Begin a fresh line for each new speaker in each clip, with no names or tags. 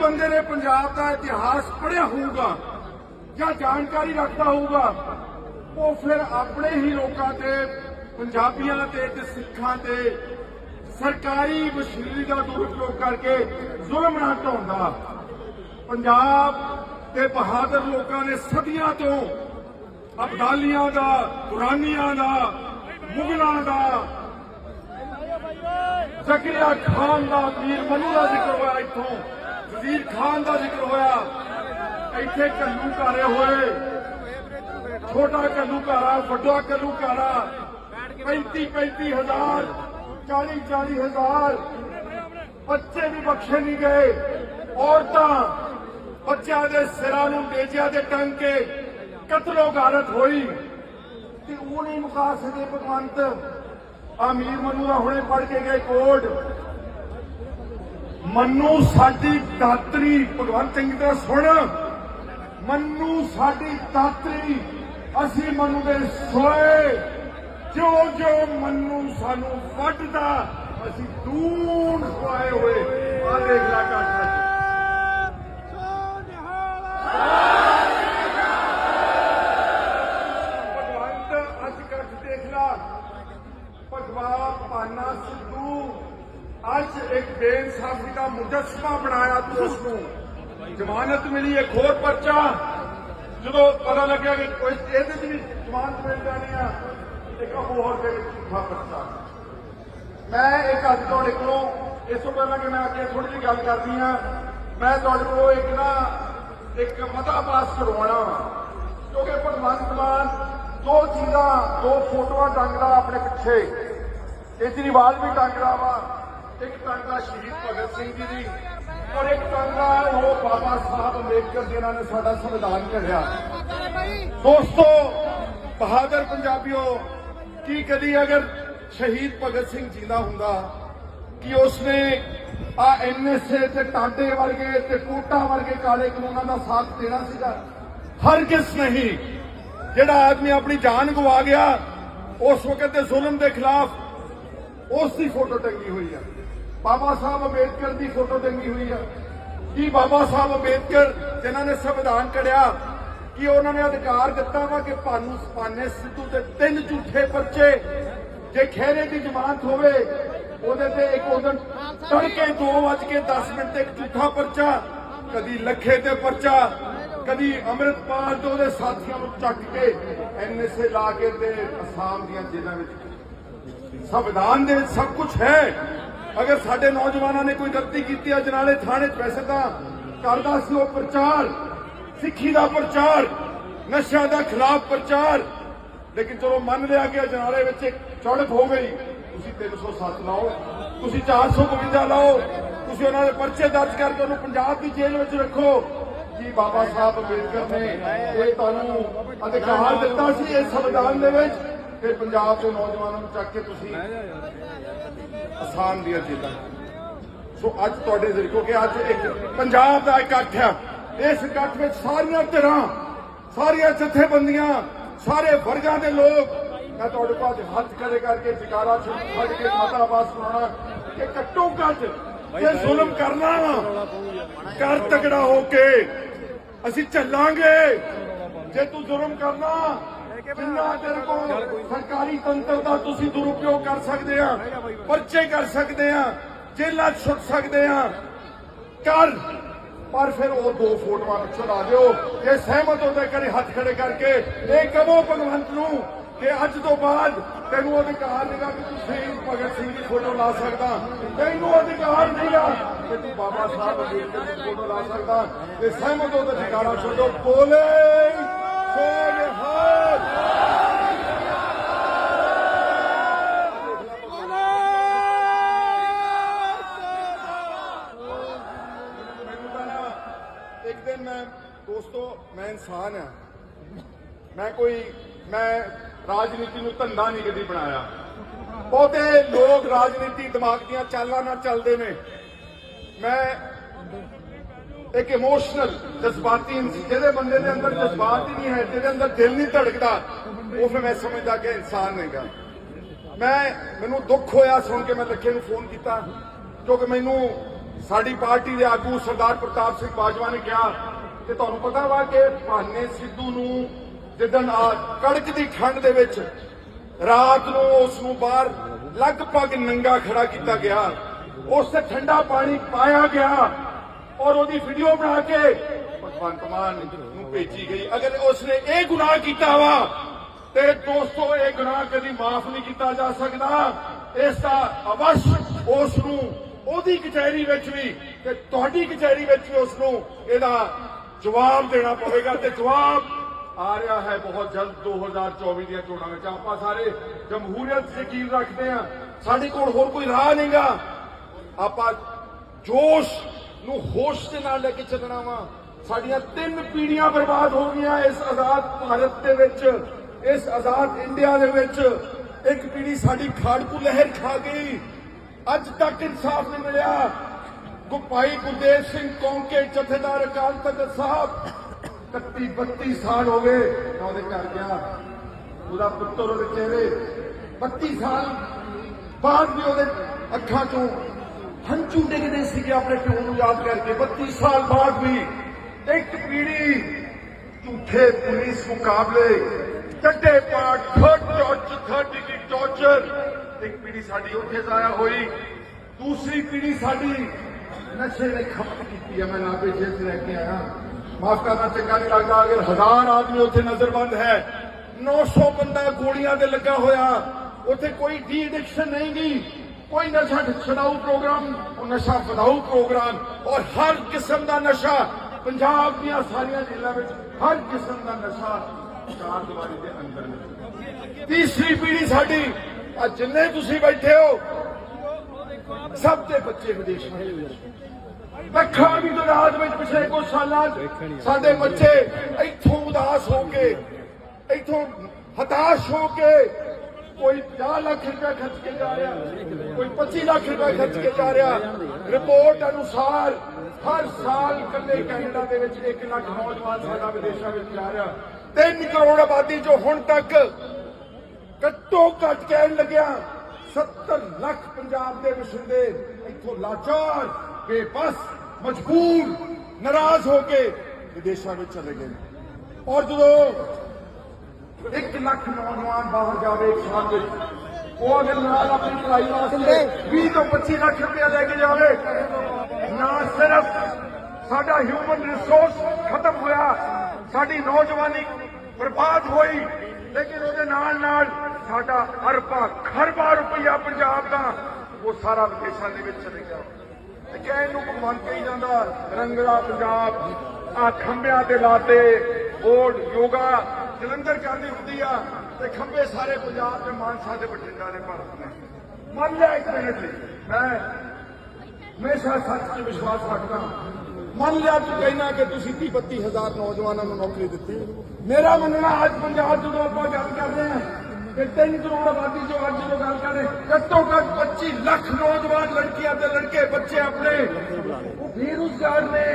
ਬੰਦੇ ਨੇ ਪੰਜਾਬ ਦਾ ਇਤਿਹਾਸ ਪੜ੍ਹਿਆ ਹੋਊਗਾ ਜਾਂ ਜਾਣਕਾਰੀ ਰੱਖਦਾ ਹੋਊਗਾ, ਉਹ ਫਿਰ ਆਪਣੇ ਹੀ ਲੋਕਾਂ ਤੇ, ਪੰਜਾਬੀਆਂ ਤੇ ਤੇ ਸਿੱਖਾਂ ਤੇ ਸਰਕਾਰੀ ਮਸ਼ੀਨਰੀ ਦਾ ਦੁਰਉਪਯੋਗ ਕਰਕੇ ਜ਼ੁਲਮ ਨਾ ਢਾਉਂਦਾ। ਪੰਜਾਬ ਦੇ ਬਹਾਦਰ ਲੋਕਾਂ ਨੇ ਸਦੀਆਂ ਤੋਂ ਅਬਦਾਲੀਆਂ ਦਾ, ਦੁਰਾਨੀਆਂ ਦਾ, ਮੁਗਲਾਂ ਦਾ ਜ਼ਕਰੀਆ ਖਾਨ ਦਾ ਵੀਰ ਮਨੂ ਦਾ ਜ਼ਿਕਰ ਹੋਇਆ ਇੱਥੋਂ। ਵਜ਼ੀਰ ਖਾਨ ਦਾ ਜ਼ਿਕਰ ਹੋਇਆ। ਇੱਥੇ ਕੱਲੂ ਘਾਰੇ ਹੋਏ। ਛੋਟਾ ਕੱਲੂ ਘਾਰਾ, ਵੱਡਾ ਕੱਲੂ ਘਾਰਾ। 35 35 ਹਜ਼ਾਰ 40 40 ਹਜ਼ਾਰ। ਬੱਚੇ ਵੀ ਬਖਸ਼ੇ ਨਹੀਂ ਗਏ। ਔਰਤਾਂ ਬੱਚਿਆਂ ਦੇ ਸਿਰਾਂ ਨੂੰ ਡੇਜਿਆਂ ਦੇ ਟੰਗ ਕੇ ਕਤਲੋ ਗਾਰਤ ਹੋਈ। ਤੇ ਉਹ ਨਹੀਂ ਮੁਕਾ ਸਕੇ ਭਗਵੰਤ ਅਮੀਰ ਮਨੂ ਹੁਣੇ ਪੜ ਕੇ ਗਏ ਕੋਡ। ਮੰਨੂ ਸਾਡੀ ਦਾਤਰੀ ਭਗਵੰਤ ਸਿੰਘ ਦਾ ਸੁਣ। ਮੰਨੂ ਸਾਡੀ ਦਾਤਰੀ, ਅਸੀਂ ਮੰਨੂ ਦੇ ਸੋਏ। ਜੋ ਜੋ ਮੰਨੂ ਸਾਨੂੰ ਵੱਢਦਾ, ਅਸੀਂ ਦੂਰ ਖਵਾਏ ਹੋਏ। ਆ ਦੇਖ ਲੈ ਕਾਟਾ ਭਗਵੰਤ ਅੱਜ ਕੱਟ ਦੇਖ ਲਾ ਭਗਵਾ ਪਾਨਾ ਸਿੱਧੂ ਅੱਜ ਇੱਕ ਬੇਇਨਸਾਫੀ ਦਾ ਮੁਜੱਸਮਾ ਬਣਾਇਆ ਤੂੰ ਉਸ ਨੂੰ। ਜ਼ਮਾਨਤ ਮਿਲੀ ਇੱਕ ਹੋਰ ਪਰਚਾ। ਜਦੋਂ ਪਤਾ ਲੱਗਿਆ ਕਿ ਕੋਈ ਇਹਦੇ 'ਚ ਵੀ ਜ਼ਮਾਨਤ ਮਿਲ ਜਾਣੀ ਆ, ਇੱਕ ਹੋਰ ਦੇ ਵਿੱਚ ਝੂਠਾ ਪਰਚਾ। ਮੈਂ ਇੱਕ ਅੱਜ ਤੁਹਾਡੇ ਕੋਲੋਂ ਇਸ ਤੋਂ ਪਹਿਲਾਂ ਕਿ ਮੈਂ ਅੱਗੇ ਥੋੜੀ ਜਿਹੀ ਗੱਲ ਕਰਦੀ ਆ ਮੈਂ ਤੁਹਾਡੇ ਕੋਲੋਂ ਇੱਕ ਨਾ, ਇੱਕ ਮਤਾ ਪਾਸ ਕਰਵਾਉਣਾ ਕਿਉਂਕਿ ਭਗਵੰਤ ਮਾਨ ਦੋ ਚੀਜ਼ਾਂ, ਦੋ ਫੋਟੋਆਂ ਟੰਗਦਾ ਆਪਣੇ ਪਿੱਛੇ। ਕੇਜਰੀਵਾਲ ਵੀ ਟੰਗਦਾ ਵਾ ਇੱਕ ਟੰਗਦਾ ਸ਼ਹੀਦ ਭਗਤ ਸਿੰਘ ਜੀ ਦੀ ਔਰ ਇੱਕ ਟੰਗਦਾ ਉਹ ਬਾਬਾ ਸਾਹਿਬ ਅੰਬੇਦਕਰ ਜਿਨ੍ਹਾਂ ਨੇ ਸਾਡਾ ਸੰਵਿਧਾਨ ਘੜਿਆ ਦੋਸਤੋ, ਬਹਾਦਰ ਪੰਜਾਬੀਓ, ਕੀ ਕਦੀ ਅਗਰ ਸ਼ਹੀਦ ਭਗਤ ਸਿੰਘ ਜਿੰਦਾ ਹੁੰਦਾ ਕਿ ਉਸਨੇ ਆ ਐਨਐਸਏ ਤੇ ਟਾਡੇ ਵਰਗੇ ਤੇ ਕੋਟਾ ਵਰਗੇ ਕਾਲੇ ਕਾਨੂੰਨਾਂ ਦਾ ਸਾਥ ਦੇਣਾ ਸੀਗਾ? ਹਰ ਕਿਸ ਨਹੀਂ। ਜਿਹੜਾ ਆਦਮੀ ਆਪਣੀ ਜਾਨ ਗਵਾ ਗਿਆ, ਉਸ ਵਕਤ ਦੇ ਜ਼ੁਲਮ ਦੇ ਖਿਲਾਫ ਉਸ ਦੀ ਫੋਟੋ ਟੰਗੀ ਹੋਈ ਆ। ਬਾਬਾ ਸਾਹਿਬ ਅੰਬੇਦਕਰ ਦੀ ਫੋਟੋ ਟੰਗੀ ਹੋਈ ਆ। ਕੀ ਬਾਬਾ ਸਾਹਿਬ ਅੰਬੇਦਕਰ, ਜਿਨ੍ਹਾਂ ਨੇ ਸੰਵਿਧਾਨ ਕੜਿਆ ਕਿ ਉਹਨਾਂ ਨੇ ਅਧਿਕਾਰ ਦਿੱਤਾ ਵਾ ਕਿ ਭਾਨੂ ਪਾਨੇ ਸਿੱਧੂ ਤੇ ਤਿੰਨ ਝੂਠੇ ਪਰਚੇ ਜੇ ਖਹਿਰੇ ਦੀ ਜ਼ਮਾਨਤ ਹੋਵੇ, ਉਹਦੇ ਤੇ ਇੱਕ ਉਦੋਂ ਤੜਕੇ 2:10 ਮਿੰਟ ਤੇ ਇੱਕ ਝੂਠਾ ਪਰਚਾ, ਕਦੀ ਲੱਖੇ ਤੇ ਪਰਚਾ, ਕਦੀ ਅੰਮ੍ਰਿਤਪਾਲ ਤੋਂ ਉਹਦੇ ਸਾਥੀਆਂ ਨੂੰ ਚੱਕ ਕੇ ਐਨਐਸਏ ਲਾ ਕੇ ਤੇ ਅਸਾਮ ਦੀਆਂ ਜੇਲ੍ਹਾਂ ਵਿੱਚ। ਸੰਵਿਧਾਨ ਦੇ ਵਿੱਚ ਸਭ ਕੁਝ ਹੈ। ਅਗਰ ਸਾਡੇ ਨੌਜਵਾਨਾਂ ਨੇ ਕੋਈ ਗਲਤੀ ਕੀਤੀ ਹੈ ਜਨਾਲੇ ਥਾਣੇ 'ਚ ਵੈਸੇ ਤਾਂ ਕਰਦਾ ਸੀ ਉਹ ਪ੍ਰਚਾਰ, ਸਿੱਖੀ ਦਾ ਪ੍ਰਚਾਰ, ਨਸ਼ਿਆਂ ਦਾ ਖਿਲਾਫ ਪ੍ਰਚਾਰ। ਲੇਕਿਨ ਚਲੋ ਮੰਨ ਲਿਆ ਕਿ ਜਨਾਲੇ ਵਿੱਚ ਇੱਕ ਚੜਕ ਹੋ ਗਈ। ਤੁਸੀਂ 307 ਲਾਓ, ਤੁਸੀਂ 452 ਲਾਓ, ਤੁਸੀਂ ਉਹਨਾਂ ਦੇ ਪਰਚੇ ਦਰਜ ਕਰਕੇ ਉਹਨੂੰ ਪੰਜਾਬ ਦੀ ਜੇਲ੍ਹ ਵਿੱਚ ਰੱਖੋ। ਕਿ ਬਾਬਾ ਸਾਹਿਬ ਅੰਬੇਦਕਰ ਨੇ ਇਹ ਤੁਹਾਨੂੰ ਅਧਿਕਾਰ ਦਿੱਤਾ ਸੀ ਇਸ ਸੰਵਿਧਾਨ ਦੇ ਵਿੱਚ। ਕਿ ਪੰਜਾਬ ਦੇ ਨੌਜਵਾਨਾਂ ਨੂੰ ਚੱਕ ਕੇ ਤੁਸੀਂ ਆਸਾਨ ਦੀਆਂ ਜੇਲ੍ਹਾਂ ਸੋ ਅੱਜ ਤੁਹਾਡੇ ਜ਼ਰੀਏ ਕਿਉਂਕਿ ਅੱਜ ਇੱਕ ਪੰਜਾਬ ਦਾ ਇਕੱਠ ਹੈ ਇਸ ਇਕੱਠ ਵਿੱਚ ਸਾਰੀਆਂ ਧਿਰਾਂ ਸਾਰੀਆਂ ਜਥੇਬੰਦੀਆਂ ਸਾਰੇ ਵਰਗਾਂ ਦੇ ਲੋਕ ਮੈਂ ਤੁਹਾਡੇ ਕੋਲ ਹੱਥ ਖੜੇ ਕਰਕੇ ਜਕਾਰਾ ਛੱਡ ਕੇ ਮਤਾ ਪਾਸ ਕਰਾਉਣਾ ਕਿ ਘੱਟੋ ਘੱਟ ਜੇ ਜ਼ੁਲਮ ਕਰਨਾ ਵਾ। ਕਰ ਤਕੜਾ ਹੋ ਕੇ ਅਸੀਂ ਚੱਲਾਂਗੇ ਜੇ ਤੂੰ ਜ਼ੁਲਮ ਕਰਨਾ ਜਿੰਨਾ ਤੇਰੇ ਕੋਲ ਸਰਕਾਰੀ ਤੰਤਰ ਦਾ ਤੁਸੀਂ ਦੁਰਉਪਯੋਗ ਕਰ ਸਕਦੇ ਆ, ਪਰਚੇ ਕਰ ਸਕਦੇ ਆ, ਜੇਲ੍ਹਾਂ 'ਚ ਸਕਦੇ ਆ। ਕਰ, ਪਰ ਫਿਰ ਉਹ ਦੋ ਫੋਟੋਆਂ ਪਿੱਛੋਂ ਲਾ ਦਿਓ ਜੇ ਸਹਿਮਤ ਹੋ ਕਰੇ, ਹੱਥ ਖੜੇ ਕਰਕੇ। ਇਹ ਕਹੋ ਭਗਵੰਤ ਨੂੰ ਕਿ ਅੱਜ ਤੋਂ ਬਾਅਦ ਤੈਨੂੰ ਅਧਿਕਾਰ ਨਹੀਂਗਾ ਕਿ ਤੂੰ ਸ਼ਹੀਦ ਭਗਤ ਸਿੰਘ ਦੀ ਫੋਟੋ ਲਾ ਸਕਦਾ। ਤੈਨੂੰ ਅਧਿਕਾਰ ਨਹੀਂਗਾ ਕਿ ਤੂੰ ਬਾਬਾ ਸਾਹਿਬ ਅੰਬੇਦਕਰ ਦੀ ਫੋਟੋ ਲਾ ਸਕਦਾ। ਤੇ ਸਹਿਮਤ ਹੋ ਤੇ ਛੱਡੋ। ਬੋਲੇ। ਇੱਕ ਦਿਨ ਮੈਂ ਦੋਸਤੋ ਮੈਂ ਇਨਸਾਨ ਆ ਮੈਂ ਕੋਈ ਮੈਂ ਰਾਜਨੀਤੀ ਨੂੰ ਧੰਦਾ ਨਹੀਂ ਕਦੀ ਬਣਾਇਆ ਬਹੁਤੇ ਲੋਕ ਰਾਜਨੀਤੀ ਦਿਮਾਗ ਦੀਆਂ ਚਾਲਾਂ ਨਾਲ ਚੱਲਦੇ ਨੇ ਮੈਂ ਇੱਕ ਇਮੋਸ਼ਨਲ ਜਜ਼ਬਾਤੀ ਜਿਹਦੇ ਬੰਦੇ ਦੇ ਅੰਦਰ ਜਜ਼ਬਾਤ ਹੀ ਨਹੀਂ ਹੈ, ਜਿਹਦੇ ਅੰਦਰ ਦਿਲ ਨਹੀਂ ਧੜਕਦਾ, ਉਹ ਫਿਰ ਮੈਂ ਸਮਝਦਾ ਕਿ ਇਨਸਾਨ ਨਹੀਂਗਾ ਮੈਂ ਮੈਨੂੰ ਦੁੱਖ ਹੋਇਆ ਸੁਣ ਕੇ ਮੈਂ ਲੱਖੇ ਨੂੰ ਫੋਨ ਕੀਤਾ, ਕਿਉਂਕਿ ਮੈਨੂੰ ਸਾਡੀ ਪਾਰਟੀ ਦੇ ਆਗੂ ਸਰਦਾਰ ਪ੍ਰਤਾਪ ਸਿੰਘ ਬਾਜਵਾ ਨੇ ਕਿਹਾ ਕਿ ਤੁਹਾਨੂੰ ਪਤਾ ਵਾ ਕਿ ਭਾਨੇ ਸਿੱਧੂ ਨੂੰ ਜਿੱਦਣ ਆ ਕੜਕ ਦੀ ਠੰਡ ਦੇ ਵਿੱਚ ਰਾਤ ਨੂੰ ਉਸ ਨੂੰ ਬਾਹਰ ਲਗਭਗ ਨੰਗਾ ਖੜਾ ਕੀਤਾ ਗਿਆ, ਉਸ ਤੇ ਠੰਡਾ ਪਾਣੀ ਪਾਇਆ ਗਿਆ। ਔਰ ਉਹਦੀ ਵੀਡੀਓ ਬਣਾ ਕੇ ਭਗਵੰਤ ਮਾਨ ਨੂੰ ਭੇਜੀ ਗਈ। ਅਗਰ ਉਸਨੇ ਇਹ ਗੁਨਾਹ ਕੀਤਾ ਵਾ, ਤੇ ਦੋਸਤੋ, ਇਹ ਗੁਨਾਹ ਕਦੀ ਮਾਫ ਨਹੀਂ ਕੀਤਾ ਜਾ ਸਕਦਾ। ਇਸ ਦਾ ਅਵਸ਼ ਉਸ ਨੂੰ ਉਹਦੀ ਕਚਹਿਰੀ ਵਿੱਚ ਵੀ ਤੇ ਤੁਹਾਡੀ ਕਚਹਿਰੀ ਵਿੱਚ ਵੀ ਉਸ ਨੂੰ ਇਹਦਾ ਜਵਾਬ ਦੇਣਾ ਪਵੇਗਾ ਤੇ ਜਵਾਬ ਆ ਰਿਹਾ ਹੈ ਬਹੁਤ ਜਲਦ 2024 ਦੀਆਂ ਚੋਣਾਂ ਵਿੱਚ। ਆਪਾਂ ਸਾਰੇ ਜਮਹੂਰੀਅਤ ਯਕੀਨ ਰੱਖਦੇ ਹਾਂ। ਸਾਡੇ ਕੋਲ ਹੋਰ ਕੋਈ ਰਾਹ ਨਹੀਂਗਾ। ਆਪਾਂ ਜੋਸ਼ ਨੂੰ ਹੋਸ਼ ਦੇ ਨਾਲ ਲੈ ਕੇ ਚੱਲਣਾ ਵਾ। ਸਾਡੀਆਂ ਤਿੰਨ ਪੀੜ੍ਹੀਆਂ ਬਰਬਾਦ ਹੋ ਗਈਆਂ ਇਸ ਆਜ਼ਾਦ ਭਾਰਤ ਦੇ ਵਿੱਚ। ਇਸ ਆਜ਼ਾਦ ਇੰਡੀਆ ਦੇ ਵਿੱਚ ਇੱਕ ਪੀੜ੍ਹੀ ਸਾਡੀ ਖਾੜਕੂ ਲਹਿਰ ਖਾ ਗਈ। ਅੱਜ ਤੱਕ ਇਨਸਾਫ ਨਹੀਂ ਮਿਲਿਆ। ਗੁਪਾਈ ਗੁਰਦੇਵ ਸਿੰਘ ਕੌਂਕੇ, ਜਥੇਦਾਰ ਅਕਾਲ ਤਖਤ ਸਾਹਿਬ 31 32 ਸਾਲ ਹੋ ਗਏ ਮੈਂ ਉਹਦੇ ਘਰ ਗਿਆ। ਉਹਦਾ ਪੁੱਤਰ ਉਹਦੇ ਚਿਹਰੇ 32 ਸਾਲ ਬਾਅਦ ਵੀ ਉਹਦੇ ਅੱਖਾਂ ਚੋਂ ਹੰਝੂ ਡਿੱਗਦੇ ਸੀਗੇ ਆਪਣੇ ਪਿਓ ਨੂੰ ਯਾਦ ਕਰਕੇ 32 ਸਾਲ ਬਾਅਦ ਵੀ ਇੱਕ ਪੀੜ੍ਹੀ ਝੂਠੇ ਪੁਲਿਸ ਮੁਕਾਬਲੇ ਚੱਡੇ ਪਾਟ third torture third degree torture. ਇੱਕ ਪੀੜ੍ਹੀ ਸਾਡੀ ਉੱਥੇ ਜ਼ਾਇਆ ਹੋਈ, ਦੂਸਰੀ ਪੀੜ੍ਹੀ ਸਾਡੀ ਨਸ਼ੇ ਨੇ ਖਪਤ ਕੀਤੀ ਹੈ। ਮੈਂ ਨਾਭੇ ਜੇ ਲੈ ਕੇ ਆਇਆ। ਮਾਫ ਕਰਨਾ ਚੰਗਾ ਨਹੀਂ ਲੱਗਦਾ, ਅਗਰ ਹਜ਼ਾਰ ਆਦਮੀ ਉੱਥੇ ਨਜ਼ਰਬੰਦ ਹੈ 900 ਬੰਦਾ ਗੋਲੀਆਂ ਤੇ ਲੱਗਾ ਹੋਇਆ, ਉੱਥੇ ਕੋਈ ਡੀ ਐਡਿਕਸ਼ਨ ਨਹੀਂ ਗਈ। ਕੋਈ ਨਸ਼ਾ ਛਡਾਊ ਪ੍ਰੋਗਰਾਮ, ਉਹ ਨਸ਼ਾ ਵਧਾਊ ਪ੍ਰੋਗਰਾਮ। ਔਰ ਹਰ ਕਿਸਮ ਦਾ ਨਸ਼ਾ, ਪੰਜਾਬ ਦੀਆਂ ਸਾਰੀਆਂ ਜੇਲ੍ਹਾਂ ਵਿੱਚ ਹਰ ਕਿਸਮ ਦਾ ਨਸ਼ਾ ਚਾਰ ਦੀਵਾਰੀ ਦੇ ਅੰਦਰ ਹੈ ਤੀਸਰੀ ਪੀੜ੍ਹੀ ਸਾਡੀ, ਆ ਜਿੰਨੇ ਤੁਸੀਂ ਬੈਠੇ ਹੋ, ਸਭ ਦੇ ਬੱਚੇ ਵਿਦੇਸ਼ਾਂ ਵਿੱਚ ਲੱਖਾਂ ਦੀ ਤਾਦਾਦ ਵਿੱਚ ਪਿਛਲੇ ਕੁਝ ਸਾਲਾਂ 'ਚ ਸਾਡੇ ਬੱਚੇ ਇੱਥੋਂ ਉਦਾਸ ਹੋ ਕੇ, ਇੱਥੋਂ ਹਤਾਸ਼ ਹੋ ਕੇ ਕੋਈ 50 ਲੱਖ ਰੁਪਏ ਖਰਚ ਕੇ ਜਾ ਰਿਹਾ, ਕੋਈ 25 ਲੱਖ ਰੁਪਏ ਖਰਚ ਕੇ ਜਾ ਰਿਹਾ। ਰਿਪੋਰਟ ਅਨੁਸਾਰ ਹਰ ਸਾਲ ਕੱਲੇ ਕੈਨੇਡਾ ਦੇ ਵਿੱਚ 1 ਲੱਖ ਨੌਜਵਾਨ ਸਾਡਾ ਵਿਦੇਸ਼ਾਂ ਵਿੱਚ ਜਾ ਰਿਹਾ। 3 ਕਰੋੜ ਆਬਾਦੀ ਜੋ ਹੁਣ ਤੱਕ ਘੱਟੋ ਘੱਟ ਕਹਿਣ ਲੱਗਿਆ 70 ਲੱਖ ਪੰਜਾਬ ਦੇ ਵਸਿੰਦੇ ਇੱਥੋਂ ਲਾਚਾਰ, ਬੇਬਸ, ਮਜਬੂਰ, ਨਾਰਾਜ਼ ਹੋ ਕੇ ਵਿਦੇਸ਼ਾਂ ਵਿੱਚ ਚਲੇ ਗਏ। ਔਰ ਜਦੋਂ 1 ਲੱਖ ਨੌਜਵਾਨ ਬਾਹਰ ਜਾਵੇ ਸਾਲ ਵਿੱਚ। ਉਹ ਅਗਰ ਨਾਲ ਆਪਣੀ ਪੜ੍ਹਾਈ ਵਾਸਤੇ 20 ਤੋਂ 25 ਲੱਖ ਰੁਪਇਆ ਲੈ ਕੇ ਜਾਵੇ ਨਾ ਸਿਰਫ ਸਾਡਾ ਹਿਊਮਨ ਰਿਸੋਰਸ ਖਤਮ ਹੋਇਆ ਸਾਡੀ ਨੌਜਵਾਨੀ ਬਰਬਾਦ ਹੋਈ ਲੇਕਿਨ ਉਹਦੇ ਨਾਲ ਨਾਲ ਸਾਡਾ ਅਰਬਾਂ ਖਰਬਾਂ ਰੁਪਈਆ ਪੰਜਾਬ ਦਾ ਉਹ ਸਾਰਾ ਵਿਦੇਸ਼ਾਂ ਦੇ ਵਿੱਚ ਚਲੇ ਗਿਆ। ਤੇ ਕਹਿਣ ਨੂੰ ਭਗਵਾਨ ਕਹੀ ਜਾਂਦਾ ਰੰਗਲਾ ਪੰਜਾਬ ਆ ਖੰਭਿਆਂ ਤੇ ਲਾਤੇ ਬੋਰਡ ਯੋਗਾ ਜਲੰਧਰ ਕਰਦੀ ਹੁੰਦੀ ਆ ਤੇ ਖੰਭੇ ਸਾਰੇ ਪੰਜਾਬ ਦੇ ਮਾਨਸਾ ਦੇ ਬਠਿੰਡਾ ਦੇ ਭਾਰਤ ਨੇ। ਮੰਨ ਲਿਆ ਇੱਕ ਮਿੰਟ ਲਈ। ਮੈਂ ਹਮੇਸ਼ਾ ਸੱਚ 'ਚ ਵਿਸ਼ਵਾਸ ਰੱਖਦਾ ਮੰਨ ਲਿਆ ਤੂੰ ਕਹਿਣਾ ਕਿ ਤੁਸੀਂ 30 32 ਹਜ਼ਾਰ ਨੌਜਵਾਨਾਂ ਨੂੰ ਨੌਕਰੀ ਦਿੱਤੀ। ਮੇਰਾ ਮੰਨਣਾ ਅੱਜ ਪੰਜਾਬ ਜਦੋਂ ਆਪਾਂ ਗੱਲ ਕਰਦੇ ਹਾਂ ਕਿ 3 ਕਰੋੜ ਆਬਾਦੀ ਜੋ ਅੱਜ ਜਦੋਂ ਗੱਲ ਕਰਦੇ, ਘੱਟੋ ਘੱਟ 25 ਲੱਖ ਨੌਜਵਾਨ ਲੜਕੀਆਂ ਤੇ ਲੜਕੇ ਬੱਚੇ ਆਪਣੇ। ਉਹ ਬੇਰੁਜ਼ਗਾਰ ਨੇ।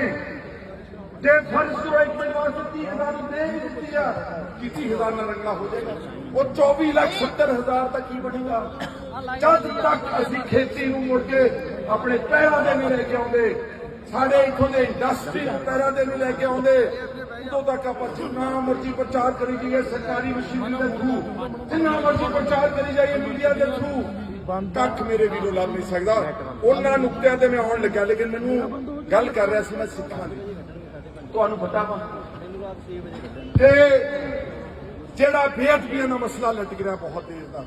ਜੇ ਫਰਜ਼ ਕਰੋ ਇੱਕ ਮਿੰਟ ਵਾਸਤੇ 30000 ਨੂੰ ਦੇ ਵੀ ਦਿੱਤੀ ਆ। ਕਿ 30000 ਨਾਲ ਰੰਗਲਾ ਹੋ ਜਾਏਗਾ। ਉਹ 24 ਲੱਖ 70 ਹਜ਼ਾਰ ਤੱਕ ਕੀ ਬਣੇਗਾ। ਜਦ ਤੱਕ ਅਸੀਂ ਖੇਤੀ ਨੂੰ ਮੁੜ ਕੇ ਆਪਣੇ ਪੈਰਾਂ ਦੇ ਨਹੀਂ ਲੈ ਕੇ ਆਉਂਦੇ, ਸਾਡੇ ਇਥੋਂ ਦੇ ਇੰਡਸਟਰੀ ਪੈਰਾਂ ਦੇ ਨਹੀਂ ਲੈ ਕੇ ਆਉਂਦੇ, ਉਦੋਂ ਤੱਕ ਆਪਾਂ ਜਿੰਨਾ ਮਰਜ਼ੀ ਪ੍ਰਚਾਰ ਕਰੀ ਜਾਈਏ ਸਰਕਾਰੀ ਮਸ਼ੀਨਰੀ ਦੇ ਥਰੂ ਜਿੰਨਾ ਮਰਜ਼ੀ ਪ੍ਰਚਾਰ ਕਰੀ ਜਾਈਏ ਮੀਡੀਆ ਦੇ ਥਰੂ ਕੱਖ ਮੇਰੇ ਵੀਰੋ ਲੱਭ ਨਹੀਂ ਸਕਦਾ। ਉਹਨਾਂ ਨੁਕਤਿਆਂ ਤੇ ਮੈਂ ਆਉਣ ਲੱਗਿਆ, ਲੇਕਿਨ ਮੈਨੂੰ ਗੱਲ ਕਰ ਰਿਹਾ ਸੀ, ਮੈਂ ਸਿੱਖਾਂ ਦੀ। ਤੁਹਾਨੂੰ ਪਤਾ ਵਾ। ਕਿ ਜਿਹੜਾ ਬੇਅਦਬੀਆਂ ਦਾ ਮਸਲਾ ਲਟਕ ਰਿਹਾ ਬਹੁਤ ਦੇਰ ਦਾ।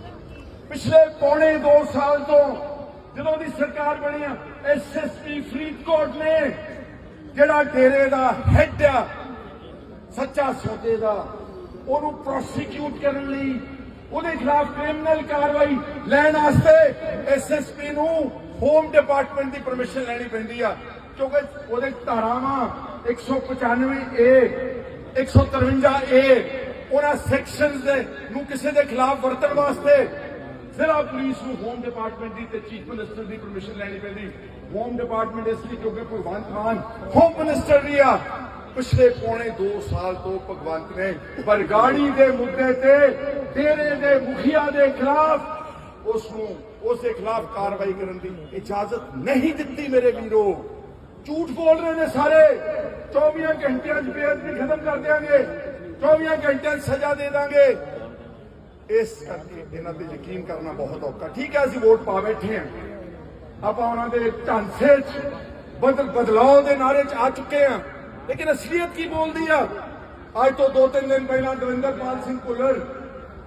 ਪਿਛਲੇ ਪੌਣੇ 2 ਸਾਲ ਤੋਂ ਜਦੋਂ ਦੀ ਸਰਕਾਰ ਬਣੀ ਆ ਐਸਐਸਪੀ ਫਰੀਦਕੋਟ ਨੇ ਜਿਹੜਾ ਡੇਰੇ ਦਾ ਹੈੱਡ ਆ, ਸੱਚਾ ਸੌਦੇ ਦਾ, ਉਹਨੂੰ ਪ੍ਰੋਸੀਕਿਊਟ ਕਰਨ ਲਈ ਉਹਦੇ ਖਿਲਾਫ ਕ੍ਰਿਮੀਨਲ ਕਾਰਵਾਈ ਲੈਣ ਵਾਸਤੇ ਐਸਐਸਪੀ ਨੂੰ ਹੋਮ ਡਿਪਾਰਟਮੈਂਟ ਦੀ ਪਰਮਿਸ਼ਨ ਲੈਣੀ ਪੈਂਦੀ ਆ, ਕਿਉਂਕਿ ਉਹਦੇ ਧਾਰਾਵਾਂ 195 ਏ 153 ਏ ਉਹਨਾਂ ਸੈਕਸ਼ਨਸ ਦੇ, ਨੂੰ ਕਿਸੇ ਦੇ ਖਿਲਾਫ ਵਰਤਣ ਵਾਸਤੇ ਜ਼ਿਲ੍ਹਾ ਪੁਲਿਸ ਨੂੰ ਹੋਮ ਡਿਪਾਰਟਮੈਂਟ ਦੀ ਤੇ ਚੀਫ ਮਿਨਿਸਟਰ ਦੀ ਪਰਮਿਸ਼ਨ ਲੈਣੀ ਪੈਂਦੀ। ਹੋਮ ਡਿਪਾਰਟਮੈਂਟ ਇਸ ਲਈ ਕਿਉਂਕਿ ਭਗਵੰਤ ਮਾਨ ਹੋਮ ਮਿਨਿਸਟਰ ਵੀ ਆ। ਪਿਛਲੇ ਪੌਣੇ 2 ਸਾਲ ਤੋਂ ਭਗਵੰਤ ਨੇ ਬਰਗਾੜੀ ਦੇ ਮੁੱਦੇ ਤੇ, ਡੇਰੇ ਦੇ ਮੁਖੀਆ ਦੇ ਖਿਲਾਫ ਉਸ ਨੂੰ ਉਸ ਦੇ ਖਿਲਾਫ ਕਾਰਵਾਈ ਕਰਨ ਦੀ ਇਜਾਜ਼ਤ ਨਹੀਂ ਦਿੱਤੀ ਮੇਰੇ ਵੀਰੋ। ਝੂਠ ਬੋਲ ਰਹੇ ਨੇ ਸਾਰੇ। 24 ਘੰਟਿਆਂ 'ਚ ਬੇਅਦਬੀ ਖਤਮ ਕਰ ਦਿਆਂਗੇ। 24 ਘੰਟਿਆਂ 'ਚ ਸਜ਼ਾ ਦੇ ਦਾਂਗੇ। ਇਸ ਕਰਕੇ ਇਹਨਾਂ ਤੇ ਯਕੀਨ ਕਰਨਾ ਬਹੁਤ ਔਖਾ। ਠੀਕ ਹੈ, ਅਸੀਂ ਵੋਟ ਪਾ ਬੈਠੇ ਹਾਂ। ਆਪਾਂ ਉਹਨਾਂ ਦੇ ਢਾਂਚੇ 'ਚ ਬਦਲ ਬਦਲਾਅ ਦੇ ਨਾਰੇ 'ਚ ਆ ਚੁੱਕੇ ਹਾਂ। ਲੇਕਿਨ ਅਸਲੀਅਤ ਕੀ ਬੋਲਦੀ ਆ? ਅੱਜ ਤੋਂ ਦੋ ਤਿੰਨ ਦਿਨ ਪਹਿਲਾਂ ਦਵਿੰਦਰਪਾਲ ਸਿੰਘ ਭੁੱਲਰ,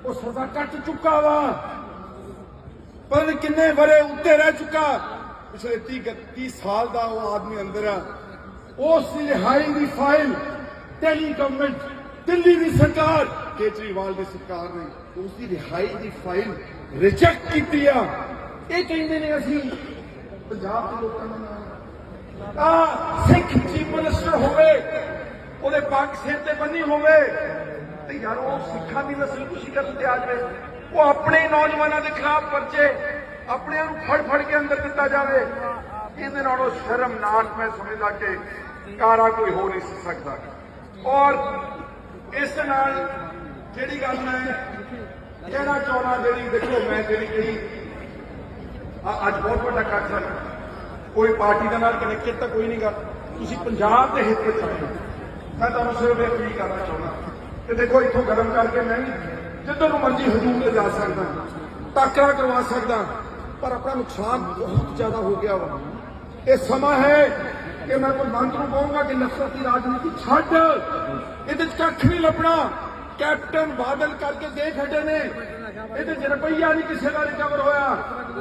ਉਹ ਸਜ਼ਾ ਕੱਟ ਚੁੱਕਾ ਵਾ। ਪਰ ਕਿੰਨੇ ਬਰੇ ਉੱਤੇ ਰਹਿ ਚੁੱਕਾ। ਪਿਛਲੇ 30 30 ਸਾਲ ਦਾ ਉਹ ਆਦਮੀ ਅੰਦਰ ਆ, ਉਸ ਰਿਹਾਈ ਦੀ ਫਾਈਲ ਦਿੱਲੀ ਗਵਰਨਮੈਂਟ ਦਿੱਲੀ ਦੀ ਸਰਕਾਰ, ਕੇਜਰੀਵਾਲ ਦੀ ਸਰਕਾਰ ਨੇ ਉਸ ਦੀ ਰਿਹਾਈ ਦੀ ਫਾਈਲ ਰਿਜੈਕਟ ਕੀਤੀ ਆ। ਇਹ ਕਹਿੰਦੇ ਨੇ ਅਸੀਂ ਪੰਜਾਬ ਦੇ ਲੋਕਾਂ ਦਾ ਆ ਸਿੱਖ ਚੀਫ ਮਿਨਿਸਟਰ ਹੋਵੇ, ਉਹਦੇ ਪੱਗ ਸਿਰ ਤੇ ਬੰਨੀ ਹੋਵੇ, ਤੇ ਯਾਰ ਉਹ ਸਿੱਖਾਂ ਦੀ ਨਸਲ ਕੁਸ਼ੀ ਕਰਨ ਤੇ ਆ ਜਾਵੇ ਉਹ ਆਪਣੇ ਨੌਜਵਾਨਾਂ ਦੇ ਖਿਲਾਫ ਪਰਚੇ ਆਪਣਿਆਂ ਨੂੰ ਫੜ ਫੜ ਕੇ ਅੰਦਰ ਦਿੱਤਾ ਜਾਵੇ। ਇਹਦੇ ਨਾਲੋਂ ਸ਼ਰਮਨਾਕ ਮੈਂ ਸਮਝਦਾ ਕਿ ਕਾਰਾ ਕੋਈ ਹੋ ਨਹੀਂ ਸਕਦਾ। ਔਰ ਇਸ ਨਾਲ ਜਿਹੜੀ ਗੱਲ ਮੈਂ ਕਹਿਣਾ ਚਾਹੁੰਦਾ, ਜਿਹੜੀ ਦੇਖੋ, ਮੈਂ ਜਿਹੜੀ ਕਹੀ ਅੱਜ ਬਹੁਤ ਵੱਡਾ ਇਕੱਠ ਹੈ। ਕੋਈ ਪਾਰਟੀ ਦੇ ਨਾਲ ਕਨੈਕਟਡ ਤਾਂ ਕੋਈ ਨਹੀਂਗਾ। ਤੁਸੀਂ ਪੰਜਾਬ ਦੇ ਹਿੱਤ ਵਿੱਚ ਆਏ ਮੈਂ ਤੁਹਾਨੂੰ ਸਿਰਫ ਇਹ ਅਪੀਲ ਕਰਨਾ ਚਾਹੁੰਦਾ ਕਿ ਦੇਖੋ, ਇੱਥੋਂ ਗਰਮ ਕਰਕੇ ਮੈਂ ਜਿੱਧਰ ਨੂੰ ਮਰਜ਼ੀ ਹਜੂਮ ਤੇ ਜਾ ਸਕਦਾ, ਟਾਕਰਾ ਕਰਵਾ ਸਕਦਾ। ਪਰ ਆਪਣਾ ਨੁਕਸਾਨ ਬਹੁਤ ਜ਼ਿਆਦਾ ਹੋ ਗਿਆ ਵਾ। ਇਹ ਸਮਾਂ ਹੈ ਕਿ ਮੈਂ ਕੋਈ ਨੂੰ ਕਹੂੰਗਾ ਕਿ ਨਫ਼ਰਤ ਦੀ ਰਾਜਨੀਤੀ ਛੱਡ। ਇਹਦੇ ਚ ਕੱਖ ਨਹੀਂ ਲੱਭਣਾ। ਕੈਪਟਨ ਬਾਦਲ ਕਰਕੇ ਦੇਖ ਹਟੇ ਨੇ। ਇਹਦੇ ਚ ਰੁਪਈਆ ਨਹੀਂ ਕਿਸੇ ਦਾ ਰਿਕਵਰ ਹੋਇਆ।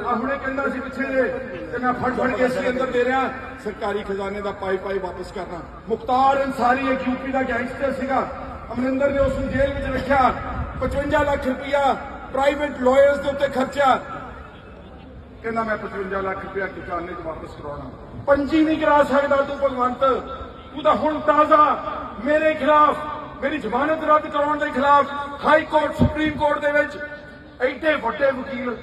ਆ ਹੁਣੇ ਕਹਿੰਦਾ ਸੀ ਪਿੱਛੇ ਜੇ ਤੇ ਮੈਂ ਫੜ ਫੜ ਕੇ ਇਸੀ ਅੰਦਰ ਦੇ ਰਿਹਾ। ਸਰਕਾਰੀ ਖਜ਼ਾਨੇ ਦਾ ਪਾਈ ਪਾਈ ਵਾਪਸ ਕਰਨਾ। ਮੁਖਤਾਰ ਅੰਸਾਰੀ ਇੱਕ ਯੂਪੀ ਦਾ ਗੈਂਗਸਟਰ ਸੀਗਾ। ਅਮਰਿੰਦਰ ਨੇ ਉਸ ਨੂੰ ਜੇਲ੍ਹ ਵਿੱਚ ਰੱਖਿਆ। 55 ਲੱਖ ਰੁਪਇਆ ਪ੍ਰਾਈਵੇਟ ਲਾਇਰਸ ਦੇ ਉੱਤੇ ਖਰਚਿਆ। ਕਹਿੰਦਾ ਮੈਂ 55 ਲੱਖ ਰੁਪਇਆ ਕਿਸਾਨੇ 'ਚ ਵਾਪਸ ਕਰਾਉਣਾ। ਪੰਜੀ ਨਹੀਂ ਕਰਾ ਸਕਦਾ ਤੂੰ ਭਗਵੰਤ, ਤੂੰ ਤਾਂ ਹੁਣ ਤਾਜ਼ਾ। ਮੇਰੇ ਖਿਲਾਫ, ਮੇਰੀ ਜ਼ਮਾਨਤ ਰੱਦ ਕਰਾਉਣ ਦੇ ਖਿਲਾਫ ਹਾਈ ਕੋਰਟ, ਸੁਪਰੀਮ ਕੋਰਟ ਦੇ ਵਿੱਚ ਐਡੇ ਵੱਡੇ ਵਕੀਲ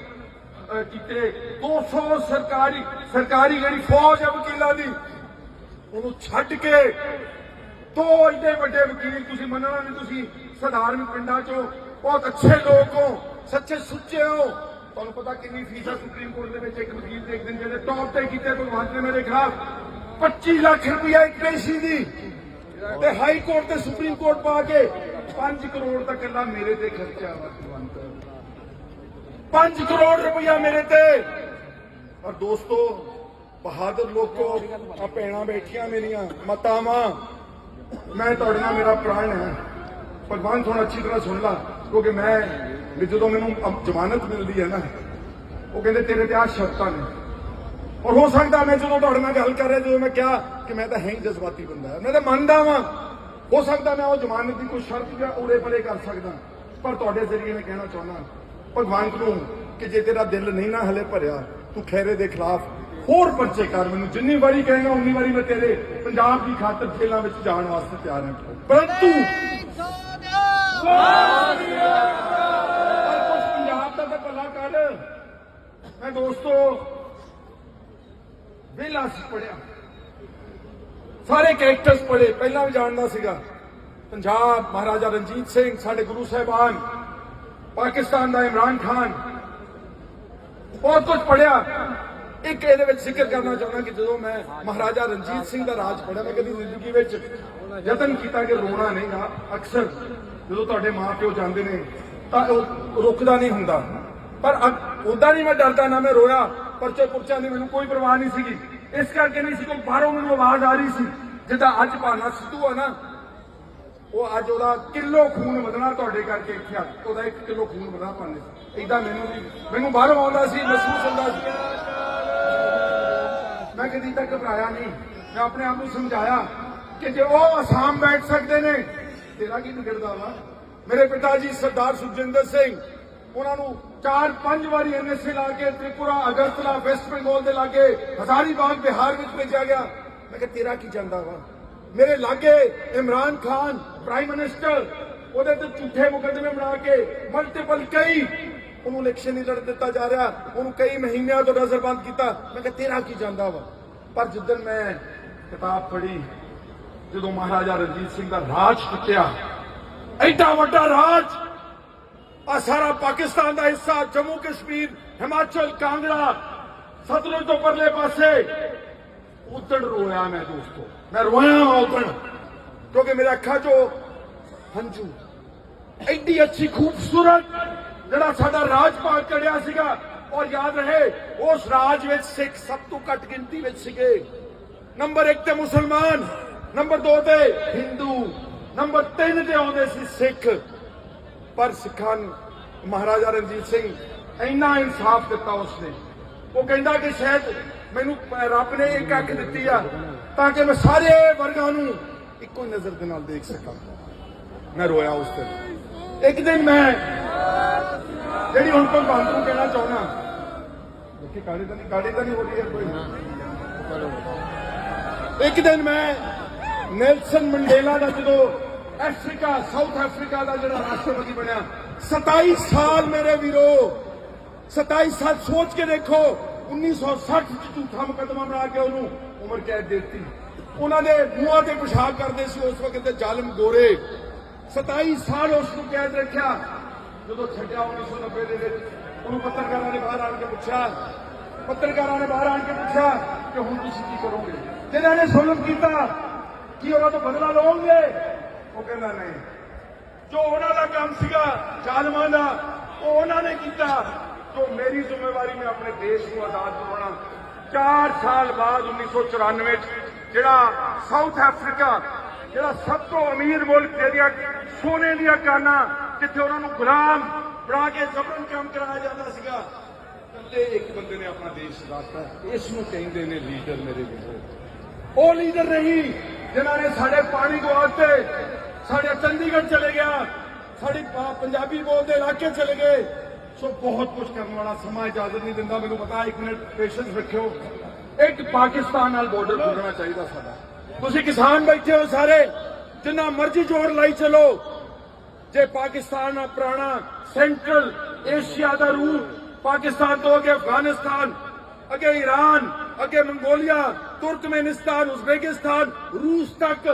ਕੀਤੇ। 200 ਸਰਕਾਰੀ ਸਰਕਾਰੀ ਜਿਹੜੀ ਫੌਜ ਹੈ ਵਕੀਲਾਂ ਦੀ, ਉਹਨੂੰ ਛੱਡ ਕੇ ਦੋ ਐਡੇ ਵੱਡੇ ਵਕੀਲ ਤੁਸੀਂ ਮੰਨਣਾ ਨਹੀਂ, ਤੁਸੀਂ ਸਧਾਰਨ ਪਿੰਡਾਂ ਚੋਂ, ਬਹੁਤ ਅੱਛੇ ਲੋਕ ਹੋ, ਸੱਚੇ ਸੁੱਚੇ ਹੋ। ਤੁਹਾਨੂੰ ਪਤਾ ਕਿੰਨੀ ਫੀਸ ਹੈ ਸੁਪਰੀਮ ਕੋਰਟ ਦੇ ਵਿੱਚ ਇੱਕ ਵਕੀਲ ਦੇ ਇੱਕ ਦਿਨ ਜਿਹੜੇ ਟੌਪ ਤੇ ਕੀਤੇ ਭਗਵੰਤ ਨੇ ਮੇਰੇ ਖਿਲਾਫ 25 ਲੱਖ ਰੁਪਇਆ ਇੱਕ ਪੇਸ਼ੀ ਦੀ। ਤੇ ਹਾਈ ਕੋਰਟ ਤੇ ਸੁਪਰੀਮ ਕੋਰਟ ਪਾ ਕੇ 5 ਕਰੋੜ ਦਾ ਕੱਲਾ ਮੇਰੇ ਤੇ ਖਰਚਾ ਵਾ। ਭਗਵੰਤ 5 ਕਰੋੜ ਰੁਪਇਆ ਮੇਰੇ ਤੇ। ਔਰ ਦੋਸਤੋ, ਬਹਾਦਰ ਲੋਕੋ, ਆ ਭੈਣਾਂ ਬੈਠੀਆਂ ਮੇਰੀਆਂ, ਮਾਤਾਵਾਂ, ਮੈਂ ਤੁਹਾਡੇ ਨਾਲ ਮੇਰਾ ਪ੍ਰਾਣ ਹੈ। ਭਗਵਾਨ ਤੁਹਾਨੂੰ ਅੱਛੀ ਤਰ੍ਹਾਂ ਸੁਣ ਲਾ। ਕਿਉਂਕਿ ਮੈਂ ਵੀ ਜਦੋਂ ਮੈਨੂੰ ਜ਼ਮਾਨਤ ਮਿਲਦੀ ਹੈ ਨਾ, ਉਹ ਕਹਿੰਦੇ ਤੇਰੇ ਤੇ ਆ ਸ਼ਰਤਾਂ ਨੇ। ਔਰ ਹੋ ਸਕਦਾ ਮੈਂ ਜਦੋਂ ਤੁਹਾਡੇ ਨਾਲ ਗੱਲ ਕਰ ਰਿਹਾ, ਜਦੋਂ ਮੈਂ ਕਿਹਾ ਕਿ ਮੈਂ ਤਾਂ ਹੈ ਹੀ ਜਜ਼ਬਾਤੀ ਬੰਦਾ ਮੈਂ ਤਾਂ ਮੰਨਦਾ ਵਾਂ। ਹੋ ਸਕਦਾ ਮੈਂ ਉਹ ਜ਼ਮਾਨਤ ਦੀ ਕੋਈ ਸ਼ਰਤ ਜਾਂ ਉਰੇ ਪਰੇ ਕਰ ਸਕਦਾ। ਪਰ ਤੁਹਾਡੇ ਜ਼ਰੀਏ ਮੈਂ ਕਹਿਣਾ ਚਾਹੁੰਦਾ ਭਗਵਾਨ ਨੂੰ ਕਿ ਜੇ ਤੇਰਾ ਦਿਲ ਨਹੀਂ ਨਾ ਹਲੇ ਭਰਿਆ, ਤੂੰ ਖੈਰੇ ਦੇ ਖਿਲਾਫ ਹੋਰ ਪਰਚੇ ਕਰ ਮੈਨੂੰ। ਜਿੰਨੀ ਵਾਰੀ ਕਹੇਗਾ ਉਨੀ ਵਾਰੀ ਮੈਂ ਤੇਰੇ ਪੰਜਾਬ ਦੀ ਖਾਤਰ ਜੇਲ੍ਹਾਂ ਵਿੱਚ ਜਾਣ ਵਾਸਤੇ ਤਿਆਰ ਹਾਂ। ਪਰੰਤੂ ਪਰ ਕੁਝ ਪੰਜਾਬ ਦਾ ਤਾਂ ਭਲਾ ਕਰ। ਮੈਂ ਦੋਸਤੋ ਵੇਲਾ ਪੜਿਆ ਸਾਰੇ ਕੈਰੈਕਟਰਸ ਪੜੇ ਪਹਿਲਾਂ ਵੀ ਜਾਣਦਾ ਸੀਗਾ। ਪੰਜਾਬ ਮਹਾਰਾਜਾ ਰਣਜੀਤ ਸਿੰਘ, ਸਾਡੇ ਗੁਰੂ ਸਾਹਿਬਾਨ, ਪਾਕਿਸਤਾਨ ਦਾ ਇਮਰਾਨ ਖਾਨ। ਬਹੁਤ ਕੁਝ ਪੜਿਆ ਇੱਕ ਇਹਦੇ ਵਿੱਚ ਜ਼ਿਕਰ ਕਰਨਾ ਚਾਹੁੰਦਾ ਕਿ ਜਦੋਂ ਮੈਂ ਮਹਾਰਾਜਾ ਰਣਜੀਤ ਸਿੰਘ ਦਾ ਰਾਜ ਪੜਿਆ ਮੈਂ ਕਦੀ ਜ਼ਿੰਦਗੀ ਵਿੱਚ ਯਤਨ ਕੀਤਾ ਕਿ ਰੋਣਾ ਨਹੀਂਗਾ, ਅਕਸਰ। ਜਦੋਂ ਤੁਹਾਡੇ ਮਾਪਿਓ ਜਾਂਦੇ ਨੇ, ਤਾਂ ਉਹ ਰੁਕਦਾ ਨਹੀਂ ਹੁੰਦਾ। ਪਰ ਉਦਾਂ ਨਹੀਂ ਮੈਂ ਡਰਦਾ ਨਾ, ਮੈਂ ਰੋਇਆ, ਪਰਚੇ ਪੁਰਚਿਆਂ ਦੀ ਮੈਨੂੰ ਕੋਈ ਪਰਵਾਹ ਨਹੀਂ ਸੀਗੀ। ਇਸ ਕਰਕੇ ਨਹੀਂ ਸੀ, ਕੋਈ ਬਾਹਰੋਂ ਮੈਨੂੰ ਆਵਾਜ਼ ਆ ਰਹੀ ਸੀ। ਜਿੱਦਾਂ ਅੱਜ ਭਾਨਾ ਸਿੱਧੂ ਆ ਨਾ, ਉਹ ਅੱਜ ਉਹਦਾ ਕਿਲੋ ਖੂਨ ਵਧਣਾ ਤੁਹਾਡੇ ਕਰਕੇ ਇੱਥੇ ਆ। ਉਹਦਾ 1 ਕਿਲੋ ਖੂਨ ਵਧਾ ਪਾਣੇ ਇਦਾਂ ਮੈਨੂੰ ਵੀ, ਮੈਨੂੰ ਬਾਹਰੋਂ ਆਉਂਦਾ ਸੀ, ਮਹਿਸੂਸ ਹੁੰਦਾ ਸੀ। ਮੈਂ ਕਦੀ ਤੱਕ ਘਬਰਾਇਆ ਨਹੀਂ। ਮੈਂ ਆਪਣੇ ਆਪ ਨੂੰ ਸਮਝਾਇਆ ਕਿ ਜੇ ਉਹ ਅਸਾਮ ਬੈਠ ਸਕਦੇ ਨੇ ਤੇਰਾ ਕੀ ਵਿਗੜਦਾ ਵਾ? ਮੇਰੇ ਪਿਤਾ ਜੀ ਸਰਦਾਰ ਸੁਖਜਿੰਦਰ ਸਿੰਘ, ਉਹਨਾਂ ਨੂੰ ਚਾਰ ਪੰਜ ਵਾਰੀ ਐਨਐਸਏ ਲਾ ਕੇ ਤ੍ਰਿਪੁਰਾ, ਅਗਰਤਲਾ ਵੈਸਟ ਬੰਗਾਲ ਦੇ ਲਾਗੇ ਹਜ਼ਾਰੀ ਬਿਹਾਰ ਵਿੱਚ ਭੇਜਿਆ ਗਿਆ। ਮੈਂ ਕਿਹਾ, ਤੇਰਾ ਕੀ ਜਾਂਦਾ ਵਾ? ਮੇਰੇ ਲਾਗੇ ਇਮਰਾਨ ਖਾਨ ਪ੍ਰਾਈਮ ਮਿਨਿਸਟਰ ਉਹਦੇ ਤੇ ਝੂਠੇ ਮੁਕੱਦਮੇ ਬਣਾ ਕੇ ਮਲਟੀਪਲ ਕਈ ਉਹਨੂੰ ਇਲੈਕਸ਼ਨ ਨਹੀਂ ਲੜ ਦਿੱਤਾ ਜਾ ਰਿਹਾ। ਉਹਨੂੰ ਕਈ ਮਹੀਨਿਆਂ ਤੋਂ ਨਜ਼ਰਬੰਦ ਕੀਤਾ। ਮੈਂ ਕਿਹਾ, ਤੇਰਾ ਕੀ ਜਾਂਦਾ ਵਾ? ਪਰ ਜਿੱਦਣ ਮੈਂ ਕਿਤਾਬ ਪੜ੍ਹੀ ਜਦੋਂ ਮਹਾਰਾਜਾ ਰਣਜੀਤ ਸਿੰਘ ਦਾ ਰਾਜ ਟੁੱਟਿਆ, ਐਡਾ ਵੱਡਾ ਰਾਜ, ਆ ਸਾਰਾ ਪਾਕਿਸਤਾਨ ਦਾ ਹਿੱਸਾ, ਜੰਮੂ ਕਸ਼ਮੀਰ, ਹਿਮਾਚਲ, ਕਾਂਗੜਾ, ਸਤਲੁਜ ਤੋਂ ਪਰਲੇ ਪਾਸੇ। ਉਦਣ ਰੋਇਆ ਮੈਂ ਦੋਸਤੋ, ਮੈਂ ਰੋਇਆ ਉਦਣ, ਕਿਉਂਕਿ ਮੇਰੇ ਅੱਖਾਂ 'ਚੋਂ ਹੰਝੂ। ਐਡੀ ਅੱਛੀ ਖੂਬਸੂਰਤ ਜਿਹੜਾ ਸਾਡਾ ਰਾਜ ਰਾਜਪਾਲ ਚੜਿਆ ਸੀਗਾ, ਔਰ ਯਾਦ ਰਹੇ, ਉਸ ਰਾਜ ਵਿੱਚ ਸਿੱਖ ਸਭ ਤੋਂ ਘੱਟ ਗਿਣਤੀ ਵਿੱਚ ਸੀਗੇ। ਨੰਬਰ 1 ਤੇ ਮੁਸਲਮਾਨ। ਨੰਬਰ 2 ਤੇ ਹਿੰਦੂ, ਨੰਬਰ 3 ਤੇ ਆਉਂਦੇ ਸੀ ਸਿੱਖ। ਪਰ ਸਿੱਖਾਂ ਨੂੰ ਮਹਾਰਾਜਾ ਰਣਜੀਤ ਸਿੰਘ ਇੰਨਾ ਇਨਸਾਫ ਦਿੱਤਾ ਉਸਨੇ। ਉਹ ਕਹਿੰਦਾ ਕਿ ਸ਼ਾਇਦ ਮੈਨੂੰ ਰੱਬ ਨੇ ਇੱਕ ਅੱਖ ਦਿੱਤੀ ਆ, ਤਾਂ ਕਿ ਮੈਂ ਸਾਰੇ ਵਰਗਾਂ ਨੂੰ ਇੱਕੋ ਨਜ਼ਰ ਦੇ ਨਾਲ ਦੇਖ ਸਕਾਂ। ਮੈਂ ਰੋਇਆ ਉਸ ਦਿਨ। ਇੱਕ ਦਿਨ ਮੈਂ ਜਿਹੜੀ ਹੁਣ ਤੋਂ ਬੰਦ ਨੂੰ ਕਹਿਣਾ ਚਾਹੁੰਦਾ, ਦੇਖੀ ਕਾੜੀ ਤਾਂ ਨਹੀਂ ਕਾੜੀ ਤਾਂ ਨਹੀਂ ਹੋ ਰਹੀ ਹੈ ਕੋਈ। ਇੱਕ ਦਿਨ ਮੈਂ ਨੈਲਸਨ ਮੰਡੇਲਾ ਦਾ ਜਦੋਂ ਅਫਰੀਕਾ ਸਾਊਥ ਅਫਰੀਕਾ ਦਾ ਜਿਹੜਾ ਰਾਸ਼ਟਰਪਤੀ ਬਣਿਆ 27 ਸਾਲ ਮੇਰੇ ਵੀਰੋ 27 ਸਾਲ ਸੋਚ ਕੇ ਦੇਖੋ 1960 ਚ ਝੂਠਾ ਮੁਕੱਦਮਾ ਬਣਾ ਕੇ ਉਹਨੂੰ ਉਮਰ ਕੈਦ ਦਿੱਤੀ। ਉਹਨਾਂ ਦੇ ਮੂੰਹਾਂ ਤੇ ਪਿਸ਼ਾਬ ਕਰਦੇ ਸੀ ਉਸ ਵਕਤ ਦੇ ਜ਼ਾਲਮ ਗੋਰੇ। 27 ਸਾਲ ਉਸ ਨੂੰ ਕੈਦ ਰੱਖਿਆ। ਜਦੋਂ ਛੱਡਿਆ 1990 ਦੇ ਵਿੱਚ, ਉਹਨੂੰ ਪੱਤਰਕਾਰਾਂ ਨੇ ਬਾਹਰ ਆਣ ਕੇ ਪੁੱਛਿਆ। ਪੱਤਰਕਾਰਾਂ ਨੇ ਬਾਹਰ ਆਣ ਕੇ ਪੁੱਛਿਆ ਕਿ ਹੁਣ ਤੁਸੀਂ ਕੀ ਕਰੋਗੇ? ਜਿਨ੍ਹਾਂ ਨੇ ਜ਼ੁਲਮ ਕੀਤਾ ਕੀ ਉਹਨਾਂ ਤੋਂ ਬਦਲਾ ਲਓਗੇ ਉਹ ਕਹਿੰਦਾ ਨਹੀਂ। ਜੋ ਉਹਨਾਂ ਦਾ ਕੰਮ ਸੀਗਾ ਜ਼ਾਲਮਾਂ ਦਾ ਉਹ ਉਹਨਾਂ ਨੇ ਕੀਤਾ। ਜੋ ਮੇਰੀ ਜ਼ਿੰਮੇਵਾਰੀ ਮੈਂ ਆਪਣੇ ਦੇਸ਼ ਨੂੰ ਆਜ਼ਾਦ ਕਰਵਾਉਣਾ 4 ਸਾਲ ਬਾਅਦ 1994 ਵਿੱਚ ਜਿਹੜਾ ਸਾਊਥ ਅਫਰੀਕਾ ਜਿਹੜਾ ਸਭ ਤੋਂ ਅਮੀਰ ਮੁਲਕ ਜਿਹੜੀਆਂ ਸੋਨੇ ਦੀਆਂ ਕਾਨਾਂ ਜਿੱਥੇ ਉਹਨਾਂ ਨੂੰ ਗੁਲਾਮ ਬਣਾ ਕੇ ਜ਼ਬਰਨ ਕੰਮ ਕਰਾਇਆ ਜਾਂਦਾ ਸੀਗਾ ਕੱਲੇ ਇੱਕ ਬੰਦੇ ਨੇ ਆਪਣਾ ਦੇਸ਼ ਰਾਤਾ ਇਸ ਨੂੰ ਕਹਿੰਦੇ ਨੇ ਲੀਡਰ ਮੇਰੇ ਵੀਰੋ। ਉਹ ਲੀਡਰ ਨਹੀਂ ਜਿਨ੍ਹਾਂ ਨੇ ਸਾਡੇ ਪਾਣੀ ਗਵਾਤੇ ਸਾਡੇ ਚੰਡੀਗੜ੍ਹ ਚਲੇ ਗਿਆ, ਸਾਡੀ ਪੰਜਾਬੀ ਬੋਲਦੇ ਇਲਾਕੇ ਚਲੇ ਗਏ। ਸੋ ਬਹੁਤ ਕੁਝ ਕਰਨ ਵਾਲਾ ਸਮਾਂ ਇਜਾਜ਼ਤ ਨਹੀਂ ਦਿੰਦਾ, ਮੈਨੂੰ ਪਤਾ, ਇੱਕ ਮਿੰਟ ਪੇਸ਼ੈਂਸ ਰੱਖਿਓ। ਇੱਕ ਪਾਕਿਸਤਾਨ ਨਾਲ ਬਾਰਡਰ ਖੁੱਲਣਾ ਚਾਹੀਦਾ ਸਾਡਾ। ਤੁਸੀਂ ਕਿਸਾਨ ਬੈਠੇ ਹੋ ਸਾਰੇ, ਜਿੰਨਾ ਮਰਜ਼ੀ ਜ਼ੋਰ ਲਾਈ ਚਲੋ। ਜੇ ਪਾਕਿਸਤਾਨ ਆ ਪੁਰਾਣਾ ਸੈਂਟਰਲ ਏਸ਼ੀਆ ਦਾ ਰੂਪ ਪਾਕਿਸਤਾਨ ਤੋਂ ਅੱਗੇ ਅਫਗਾਨਿਸਤਾਨ, ਅੱਗੇ ਈਰਾਨ ਅੱਗੇ ਮੰਗੋਲੀਆ ਤੁਰਕਮੇਨਿਸਤਾਨ, ਉਜ਼ਬੇਕਿਸਤਾਨ, ਰੂਸ ਤੱਕ।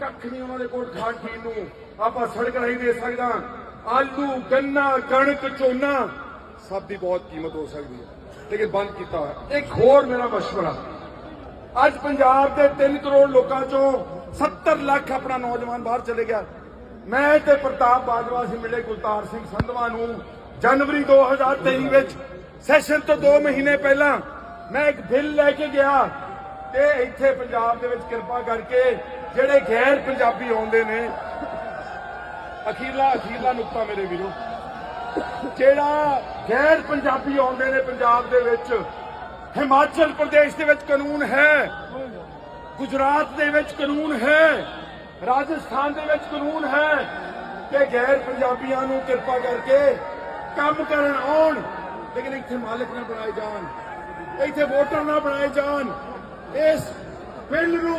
ਕੱਖ ਨਹੀਂ ਉਹਨਾਂ ਦੇ ਕੋਲ ਖਾਣ ਪੀਣ ਨੂੰ। ਆਪਾਂ ਸੜਕ ਨਹੀਂ ਦੇ ਸਕਦਾ। ਆਲੂ, ਗੰਨਾ, ਕਣਕ, ਝੋਨਾ, ਸਭ ਦੀ ਬਹੁਤ ਕੀਮਤ ਹੋ ਸਕਦੀ ਹੈ। ਲੇਕਿਨ ਬੰਦ ਕੀਤਾ ਹੋਇਆ। ਇੱਕ ਹੋਰ ਮੇਰਾ ਮਸ਼ਵਰਾ। ਅੱਜ ਪੰਜਾਬ ਦੇ 3 ਕਰੋੜ ਲੋਕਾਂ ਚੋਂ 70 ਲੱਖ ਆਪਣਾ ਨੌਜਵਾਨ ਬਾਹਰ ਚਲੇ ਗਿਆ। ਮੈਂ ਤੇ ਪ੍ਰਤਾਪ ਬਾਜਵਾ ਸੀ ਮਿਲੇ ਗੁਲਤਾਰ ਸਿੰਘ ਸੰਧਵਾ ਨੂੰ ਜਨਵਰੀ 2023 ਵਿੱਚ। ਸੈਸ਼ਨ ਤੋਂ 2 ਮਹੀਨੇ ਪਹਿਲਾਂ ਮੈਂ ਇੱਕ ਬਿੱਲ ਲੈ ਕੇ ਗਿਆ। ਤੇ ਇੱਥੇ ਪੰਜਾਬ ਦੇ ਵਿੱਚ ਕਿਰਪਾ ਕਰਕੇ ਜਿਹੜੇ ਗੈਰ ਪੰਜਾਬੀ ਆਉਂਦੇ ਨੇ, ਅਖੀਰਲਾ ਅਖੀਰਲਾ ਨੁਕਤਾ ਮੇਰੇ ਵੀਰੋ। ਜਿਹੜਾ ਗੈਰ ਪੰਜਾਬੀ ਆਉਂਦੇ ਨੇ ਪੰਜਾਬ ਦੇ ਵਿੱਚ, ਹਿਮਾਚਲ ਪ੍ਰਦੇਸ਼ ਦੇ ਵਿੱਚ ਕਾਨੂੰਨ ਹੈ, ਗੁਜਰਾਤ ਦੇ ਵਿੱਚ ਕਾਨੂੰਨ ਹੈ, ਰਾਜਸਥਾਨ ਦੇ ਵਿੱਚ ਕਾਨੂੰਨ ਹੈ ਕਿ ਗੈਰ ਪੰਜਾਬੀਆਂ ਨੂੰ ਕਿਰਪਾ ਕਰਕੇ ਕੰਮ ਕਰਨ ਆਉਣ, ਲੇਕਿਨ ਇੱਥੇ ਮਾਲਕ ਨਾ ਬਣਾਏ ਜਾਣ, ਇੱਥੇ ਵੋਟਰ ਨਾ ਬਣਾਏ ਜਾਣ। ਇਸ ਬਿੱਲ ਨੂੰ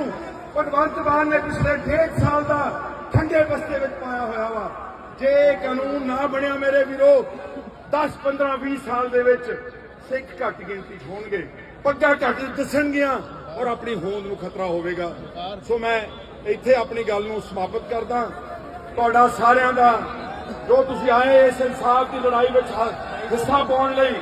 ਭਗਵੰਤ ਮਾਨ ਨੇ ਪਿਛਲੇ ਡੇਢ ਸਾਲ ਦਾ ਠੰਡੇ ਬਸਤੇ ਵਿੱਚ ਪਾਇਆ ਹੋਇਆ ਵਾ। ਜੇ ਕਾਨੂੰਨ ਨਾ ਬਣਿਆ ਮੇਰੇ ਵੀਰੋ 10 15 20 ਸਾਲ ਦੇ ਵਿੱਚ ਸਿੱਖ ਘੱਟ ਗਿਣਤੀ 'ਚ ਹੋਣਗੇ, ਪੱਗਾਂ ਘੱਟ ਦਿਸਣਗੀਆਂ ਔਰ ਆਪਣੀ ਹੋਂਦ ਨੂੰ ਖਤਰਾ ਹੋਵੇਗਾ। ਸੋ ਮੈਂ ਇੱਥੇ ਆਪਣੀ ਗੱਲ ਨੂੰ ਸਮਾਪਤ ਕਰਦਾ। ਤੁਹਾਡਾ ਸਾਰਿਆਂ ਦਾ, ਜੋ ਤੁਸੀਂ ਆਏ ਇਸ ਇਨਸਾਫ ਦੀ ਲੜਾਈ ਵਿੱਚ ਹਿੱਸਾ ਪਾਉਣ ਲਈ